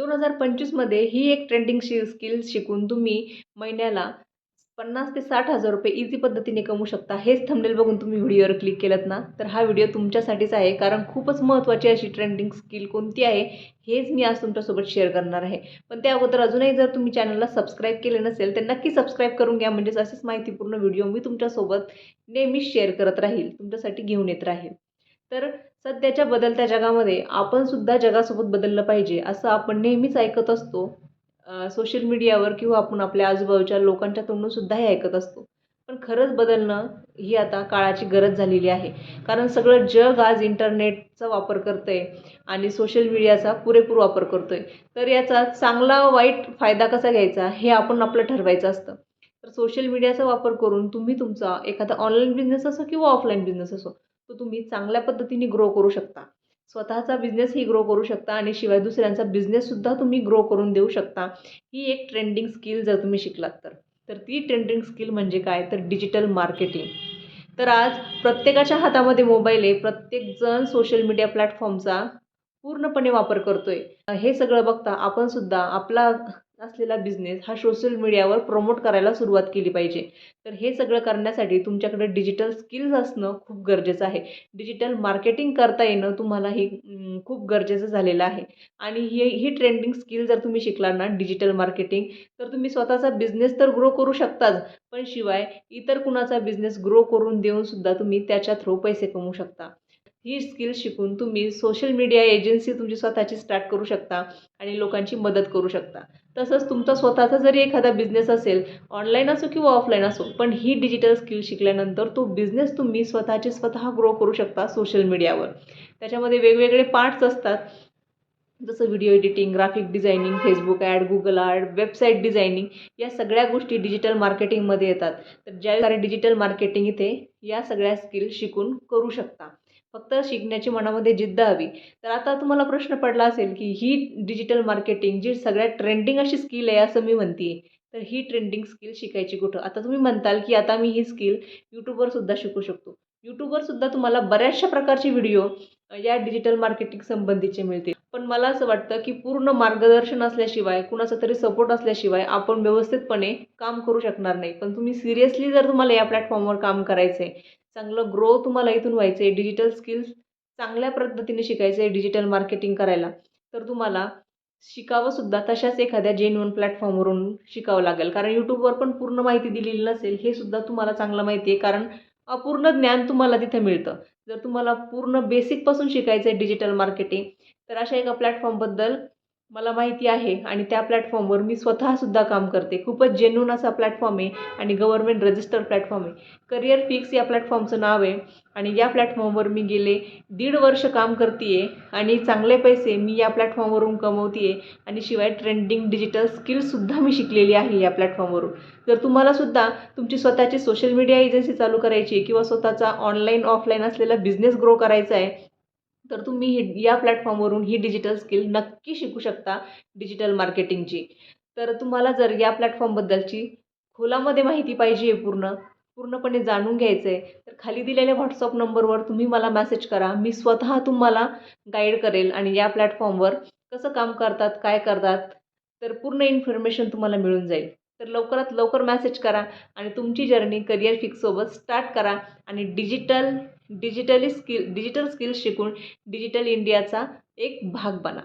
दोन हजार पंचवीसमध्ये ही एक ट्रेंडिंग शि स्किल शिकून तुम्ही महिन्याला पन्नास ते साठ हजार रुपये इझी पद्धतीने कमवू शकता. हेच थंबनेल बघून तुम्ही व्हिडिओवर क्लिक केलात ना तर हा व्हिडिओ तुमच्यासाठीच आहे कारण खूपच महत्त्वाची अशी ट्रेंडिंग स्किल कोणती आहे हेच मी आज तुमच्यासोबत शेअर करणार आहे. पण त्या अगोदर अजूनही जर तुम्ही चॅनलला सबस्क्राईब केले नसेल तर नक्की सबस्क्राईब करून घ्या म्हणजेच असेच माहितीपूर्ण व्हिडिओ मी तुमच्यासोबत नेहमीच शेअर करत राहील तुमच्यासाठी घेऊन येत राहील. तर सध्याच्या बदलत्या जगामध्ये आपण सुद्धा जगासोबत बदललं पाहिजे असं आपण नेहमीच ऐकत असतो. सोशल मीडियावर किंवा आपण आपल्या आजूबाजूच्या लोकांच्या तोंडून सुद्धा हे ऐकत असतो. पण खरंच बदलणं ही आता काळाची गरज झालेली आहे. कारण सगळं जग आज इंटरनेटचा वापर करतं आहे आणि सोशल मीडियाचा पुरेपूर वापर करतो आहे तर याचा चांगला वाईट फायदा कसा घ्यायचा हे आपण आपलं ठरवायचं असतं. तर सोशल मीडियाचा वापर करून तुम्ही तुमचा एखादा ऑनलाईन बिझनेस असो किंवा ऑफलाईन बिझनेस असो तो तुम्ही चांगल्या पद्धतीने ग्रो करू शकता. स्वतःचा बिझनेसही ग्रो करू शकता आणि शिवाय दुसऱ्यांचा बिझनेससुद्धा तुम्ही ग्रो करून देऊ शकता. ही एक ट्रेंडिंग स्किल जर तुम्ही शिकलात तर. तर ती ट्रेंडिंग स्किल म्हणजे काय? तर डिजिटल मार्केटिंग तर आज प्रत्येकाच्या हातामध्ये मोबाईल आहे. प्रत्येकजण सोशल मीडिया प्लॅटफॉर्मचा पूर्णपणे वापर करतोय. हे सगळं बघता आपण सुद्धा आपला असलेला बिझनेस हा सोशल मीडियावर प्रमोट करायला सुरुवात केली पाहिजे. तर हे सगळं करण्यासाठी तुमच्याकडे डिजिटल स्किल्स असणं खूप गरजेचं आहे. डिजिटल मार्केटिंग करता येणं तुम्हाला ही खूप गरजेचं झालेलं आहे. आणि हे ही ट्रेंडिंग स्किल जर तुम्ही शिकला ना डिजिटल मार्केटिंग तर तुम्ही स्वतःचा बिझनेस तर ग्रो करू शकताच. पण शिवाय इतर कुणाचा बिझनेस ग्रो करून देऊनसुद्धा तुम्ही त्याच्या थ्रू पैसे कमवू शकता. ही स्किल शिकून तुम्ही सोशल मीडिया एजन्सी तुमची स्वतःची स्टार्ट करू शकता आणि लोकांची मदत करू शकता. तसंच तुमचा स्वतःचा जरी एखादा बिझनेस असेल ऑनलाईन असो किंवा ऑफलाईन असो पण ही डिजिटल स्किल शिकल्यानंतर तो बिझनेस तुम्ही स्वतःचे स्वतः ग्रो करू शकता सोशल मीडियावर त्याच्यामध्ये वेगवेगळे पार्ट्स असतात. जसं video editing graphic designing Facebook ad Google ad website designing या सगळ्या गोष्टी डिजिटल मार्केटिंगमध्ये येतात. तर ज्या डिजिटल मार्केटिंग इथे या सगळ्या स्किल शिकून करू शकता. फक्त शिकण्याची मनामध्ये जिद्द हवी. तर आता तुम्हाला प्रश्न पडला असेल की ही डिजिटल मार्केटिंग जी सगळ्यात ट्रेंडिंग अशी स्किल आहे असं मी म्हणते तर ही ट्रेंडिंग स्किल शिकायची कुठं? आता तुम्ही म्हणताल की आता मी ही स्किल यूट्यूबवर सुद्धा शिकू शकतो. यूट्यूबवर सुद्धा तुम्हाला बऱ्याचशा प्रकारचे व्हिडिओ या डिजिटल मार्केटिंग संबंधीचे मिळतील. पण मला असं वाटतं की पूर्ण मार्गदर्शन असल्याशिवाय कुणाचा तरी सपोर्ट असल्याशिवाय आपण व्यवस्थितपणे काम करू शकणार नाही. पण तुम्ही सिरियसली जर तुम्हाला या प्लॅटफॉर्मवर काम करायचं आहे चांगलं ग्रो तुम्हाला इथून व्हायचं आहे डिजिटल स्किल्स चांगल्या पद्धतीने शिकायचं आहे डिजिटल मार्केटिंग करायला तर तुम्हाला शिकावंसुद्धा तशाच एखाद्या जेन्युअन प्लॅटफॉर्मवरून शिकावं लागेल. कारण यूट्यूबवर पण पूर्ण माहिती दिलेली नसेल हे सुद्धा तुम्हाला चांगलं माहिती आहे कारण अपूर्ण ज्ञान तुम्हाला तिथे मिळतं. जर तुम्हाला पूर्ण बेसिकपासून शिकायचं आहे डिजिटल मार्केटिंग तर अशा एका प्लॅटफॉर्मबद्दल मला माहिती आहे आणि त्या प्लॅटफॉर्मवर मी स्वतःसुद्धा काम करते. खूपच जेन्यून असा प्लॅटफॉर्म आहे आणि गव्हर्मेंट रजिस्टर प्लॅटफॉर्म आहे. करिअर फिक्स या प्लॅटफॉर्मचं नाव आहे आणि या प्लॅटफॉर्मवर मी गेले दीड वर्ष काम करते आहे आणि चांगले पैसे मी या प्लॅटफॉर्मवरून कमवते आहे आणि शिवाय ट्रेंडिंग डिजिटल स्किल्ससुद्धा मी शिकलेली आहे या प्लॅटफॉर्मवरून जर तुम्हालासुद्धा तुमची स्वतःची सोशल मीडिया एजन्सी चालू करायची किंवा स्वतःचा ऑनलाईन ऑफलाईन असलेला बिझनेस ग्रो करायचा आहे तर तुम्ही ही या प्लॅटफॉर्मवरून ही डिजिटल स्किल नक्की शिकू शकता डिजिटल मार्केटिंगची तर तुम्हाला जर या प्लॅटफॉर्मबद्दलची खोलामध्ये माहिती पाहिजे आहे पूर्ण पूर्णपणे जाणून घ्यायचं आहे तर खाली दिलेल्या व्हॉट्सअप नंबरवर तुम्ही मला मॅसेज करा. मी स्वतः तुम्हाला गाईड करेल आणि या प्लॅटफॉर्मवर कसं काम करतात काय करतात तर पूर्ण इन्फॉर्मेशन तुम्हाला मिळून जाईल. तर लवकरात लवकर मॅसेज करा आणि तुमची जर्नी करिअर फिक्ससोबत स्टार्ट करा आणि digital digitally skill digital skills शिकून डिजिटल इंडियाचा एक भाग बना.